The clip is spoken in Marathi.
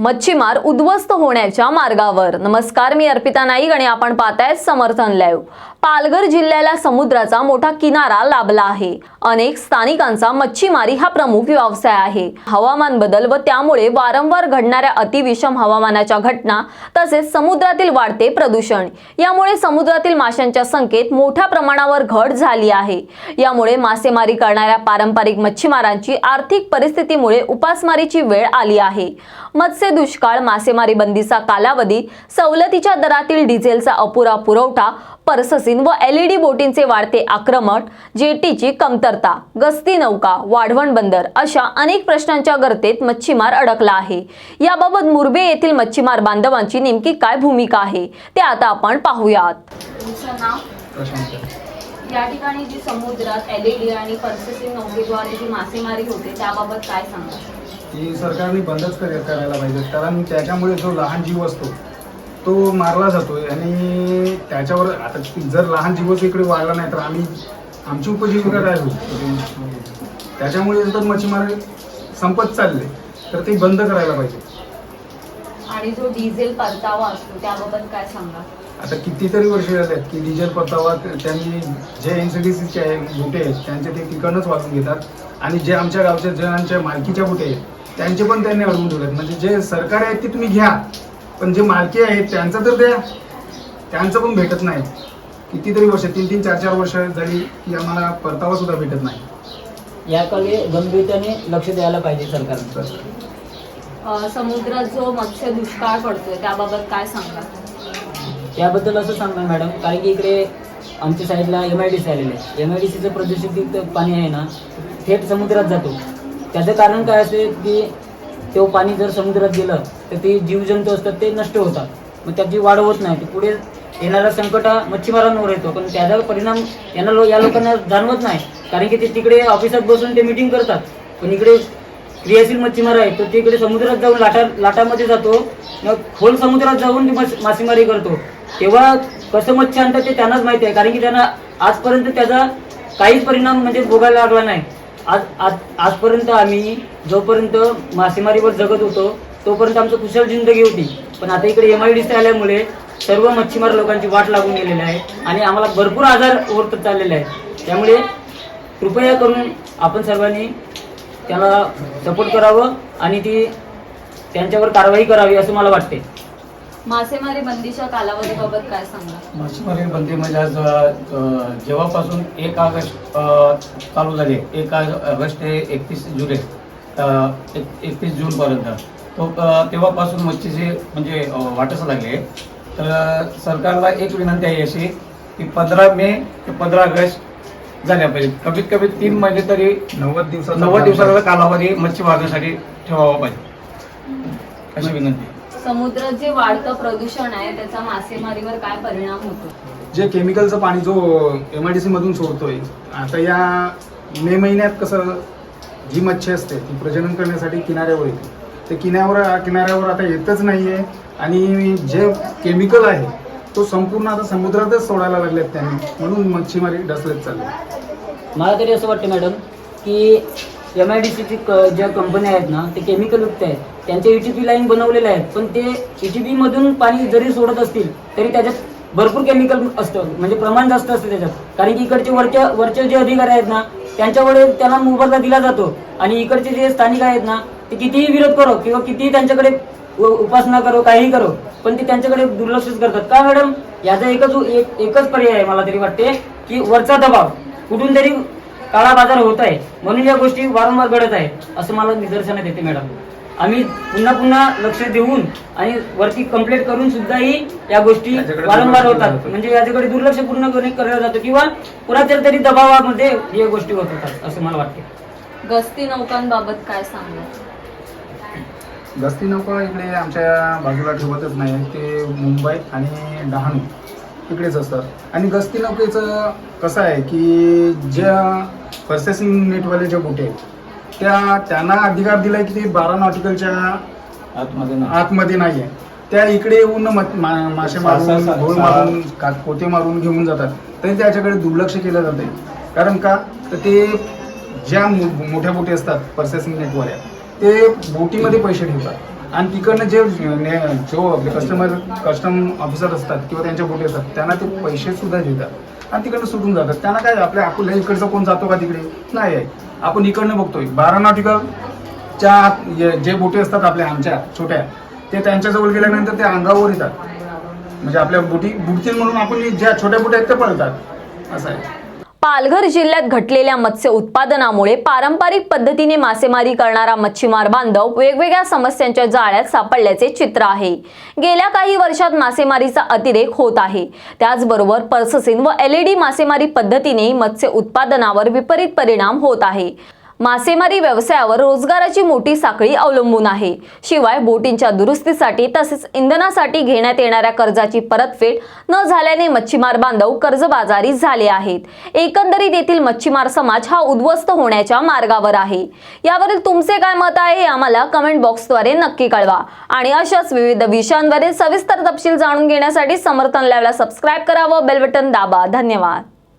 मच्छीमार उद्ध्वस्त होण्याच्या मार्गावर. नमस्कार मी अर्पिता नाईक आणि आपण पाहताय समर्थन लाईव्ह. पालघर जिल्ह्याला समुद्राचा मोठा किनारा लाभला आहे. अनेक स्थानिकांचा मच्छीमारी हा प्रमुख व्यवसाय आहे. हवामान बदल व त्यामुळे वारंवार घडणाऱ्या अतिविषम हवामानाच्या घटना तसेच समुद्रातील वाढते प्रदूषण यामुळे समुद्रातील माशांच्या संख्येत मोठ्या प्रमाणावर घट झाली आहे. यामुळे मासेमारी करणाऱ्या पारंपरिक मच्छीमारांची आर्थिक परिस्थितीमुळे उपासमारीची वेळ आली आहे. मत्स्य दुष्काळ मासेमारी बंदीचा कालावधी सवलतीच्या दरातील डिझेलचा अपुरा पुरवठा पर्ससीन व एलईडी बोटींचे वाढते आक्रमण जेटीची कमतरता गस्ती नौका वाढवण बंदर अशा अनेक प्रश्नांच्या गर्तेत मच्छीमार अडकला आहे. याबाबत मुरबे येथील मच्छीमार बांधवांची नेमकी काय भूमिका आहे ते आता आपण पाहूयात. या ठिकाणी जी समुद्रात एलईडी आणि पर्सेसिंग नौकेद्वारे जी मासेमारी होते त्याबाबत काय सांगा ही सरकारने बंदच कर- करायला पाहिजे. कारण त्याच्यामुळे जो लहान जीव असतो तो मारला जातोय आणि त्याच्यावर आता जर लहान जीवच इकडे वाढला नाही तर आम्ही आमची उपजीविका काय होईल? त्याच्यामुळे तर मच्छीमार संपत चालले. तर ते बंद करायला पाहिजे. आणि जो डिझेल परतावा असतो त्याबाबत काय सांगा? आता कितीतरी वर्ष झालेत की डिझेल परतावा त्यांनी जे एन सी डी सीचे बुटे आहेत त्यांचे ते तिकडनंच वाचून घेतात. आणि जे आमच्या गावच्या जे आमच्या मालकीच्या बुटे आहेत त्यांचे पण त्यांनी अडवून ठेवलेत. म्हणजे जे सरकारी आहेत ते तुम्ही घ्या. पण जे मालकी आहेत त्यांचं तर द्या. त्यांचं पण भेटत नाही. कितीतरी वर्ष तीन तीन चार चार वर्ष झाली की आम्हाला परतावा सुद्धा भेटत नाही. याकडे गंभीरतेने लक्ष द्यायला पाहिजे सरकारने. अं, समुद्रात जो मत्स्य दुष्काळ पडतोय. त्याबाबत काय सांगा त्याबद्दल असं सांगणार मॅडम कारण की इकडे आमच्या साईडला एम आय डी सी आलेलं आहे एम आय डी सीचं प्रदूषित पाणी आहे ना थेट समुद्रात जातो. त्याचं कारण काय असेल की ते पाणी जर समुद्रात गेलं तर ते जीवजंतू असतात ते नष्ट होतात. मग त्याची वाढ होत नाही ते पुढे येणारा संकट हा मच्छीमारांवर येतो. पण त्याचा परिणाम यांना लो या लोकांना जाणवत नाही. कारण की ते तिकडे ऑफिसात बसून ते मिटिंग करतात. पण इकडे क्रियाशील मच्छीमार आहे तो तिकडे समुद्रात जाऊन लाटा लाटामध्ये जातो. मग खोल समुद्रात जाऊन ते मासेमारी करतो. तेव्हा कसं मच्छी आणतात ते त्यांनाच माहिती आहे. कारण की त्यांना आजपर्यंत त्याचा काहीच परिणाम म्हणजे भोगायला लागला नाही. आज आज आजपर्यंत आम्ही जोपर्यंत मासेमारीवर जगत होतो तोपर्यंत आमचं कुशल जिंदगी होती. पण आता इकडे एम आय डी सी आल्यामुळे सर्व मच्छीमार लोकांची वाट लागून गेलेली आहे आणि आम्हाला भरपूर आजार ओरतत चाललेले आहेत. त्यामुळे कृपया करून आपण सर्वांनी त्याला सपोर्ट करावं आणि ती त्यांच्यावर कारवाई करावी असं मला वाटते मासेमारी बंदीच्या कालावधीबाबत काय सांगा? मासेमारी बंदी म्हणजे आज अ, जेव्हापासून एक ऑगस्ट अ, चालू झाली एक ऑग- ऑगस्ट ते एकतीस जुलै एकतीस जूनपर्यंत तो अ, तेव्हापासून मच्छीचे म्हणजे अ, वाटच लागले तर सरकारला एक विनंती आहे अशी की पंधरा मे ते पंधरा ऑगस्ट झाल्या पाहिजे कमीत कमी तीन महिने तरी नव्वद दिवसाचा नव्वद दिवसाचा कालावधी. मच्छी मारण्यासाठी ठेवावा पाहिजे. अशी विनंती समुद्रात जे वाढतं प्रदूषण आहे त्याचा मासेमारीवर काय परिणाम होतो? जे केमिकलचं पाणी जो एम आय डी सी मधून सोडतोय आता या मे महिन्यात कसं जी मच्छी असते ती प्रजनन करण्यासाठी किनाऱ्यावर येते. ते किनाऱ्यावर किनाऱ्यावर आता येतच नाहीये आणि जे केमिकल आहे तो संपूर्ण आता समुद्रातच सोडायला लागलेत त्यांनी. म्हणून मच्छीमारी ढसलत चालली. मला तरी असं वाटतं मॅडम की एम आय डी सीची ज्या कंपन्या आहेत ना ते केमिकल युक्त आहेत. त्यांच्या ई टी पी लाईन बनवलेल्या आहेत. पण ते ई टी मधून पाणी जरी सोडत असतील तरी त्याच्यात भरपूर केमिकल असतं. म्हणजे प्रमाण जास्त असतं त्याच्यात. कारण की इकडचे वरच्या वरचे जे अधिकारी आहेत ना त्यांच्याकडे त्यांना मोबदला दिला जातो. आणि इकडचे जे स्थानिक आहेत ना ते कितीही विरोध करो किंवा कितीही त्यांच्याकडे उपासना करो काहीही करो पण ते त्यांच्याकडे दुर्लक्षच करतात. का मॅडम? याचा एकच एक एकच पर्याय आहे मला तरी वाटते की वरचा दबाव. कुठून तरी काळा बाजार होत आहे. म्हणून या गोष्टी वारंवार घडत आहे असं मला निदर्शनात येते मॅडम. आम्ही पुन्हा पुन्हा लक्ष देऊन आणि वरती कंप्लेंट करून सुद्धाही या गोष्टी याच्याकडे वारंवार दुर्लक्ष होतात. होतं. म्हणजे याच्याकडे दुर्लक्ष पूर्णपणे केलं जातं किंवा कुणाच्या तरी दबावामध्ये या गोष्टी होत होतात असं मला वाटते. गस्ती नौकांबाबत काय सांगा गस्ती नौका इकडे आमच्या बाजूला ठेवतच नाही. ते मुंबई आणि डहाणू. इकडेच असतात. आणि गस्ती नौकेचं कसं आहे की ज्या प्रोसेसिंग नेटवाले जे बोटे आहेत त्या त्यांना अधिकार दिलाय की ते बारा नॉटिकलच्या आतमध्ये ना आतमध्ये नाही आहे त्या इकडे येऊन मा- मासे मारून सहा- मारून का- पोते मारून घेऊन जातात. तरी त्याच्याकडे दुर्लक्ष केलं जाते कारण का? तर ते ज्या मो- मोठ्या बोटी असतात प्रोसेसिंग नेटवाल्या ते बोटीमध्ये पैसे ठेवतात. आणि तिकडनं जे ने- जो आपले कस्टमर कस्टम ऑफिसर असतात किंवा त्यांच्या बोटी असतात त्यांना ते पैसे सुद्धा देतात. आणि तिकडनं सुटून जातात. त्यांना काय आपल्या आपल्या इकडचं कोण जातो का तिकडे? नाही आहे. आपण इकडनं बघतोय. बारा नॉटिकल च्या आत जे जे बोटी असतात आपल्या आमच्या छोट्या ते त्यांच्याजवळ गेल्यानंतर ते अंगावर येतात. म्हणजे आपल्या बोटी बुडतील म्हणून आपण ज्या छोट्या बोट्या आहेत ते पळतात. असं आहे. पालघर जिल्ह्यात घटलेल्या मत्स्य उत्पादनामुळे पारंपरिक पद्धतीने मासेमारी करणारा मच्छीमार बांधव वेगवेगळ्या समस्यांच्या जाळ्यात सापडल्याचे चित्र आहे. गेल्या काही वर्षात मासेमारीचा अतिरेक होत आहे. त्याचबरोबर पर्ससीन व एलईडी मासेमारी पद्धतीने मत्स्य उत्पादनावर विपरीत परिणाम होत आहे. मासेमारी व्यवसायावर रोजगाराची मोठी साखळी अवलंबून आहे. शिवाय बोटींच्या दुरुस्तीसाठी तसेच इंधनासाठी घेण्यात येणाऱ्या कर्जाची परतफेड न झाल्याने मच्छीमार बांधव कर्जबाजारी झाले आहेत. एकंदरीत येथील मच्छीमार समाज हा उद्ध्वस्त होण्याच्या मार्गावर आहे. यावरील तुमचे काय मत आहे हे आम्हाला कमेंट बॉक्सद्वारे नक्की कळवा. आणि अशाच विविध विषयांवरील सविस्तर तपशील जाणून घेण्यासाठी समर्थन लावला सबस्क्राईब करा व बेल बटन दाबा. धन्यवाद.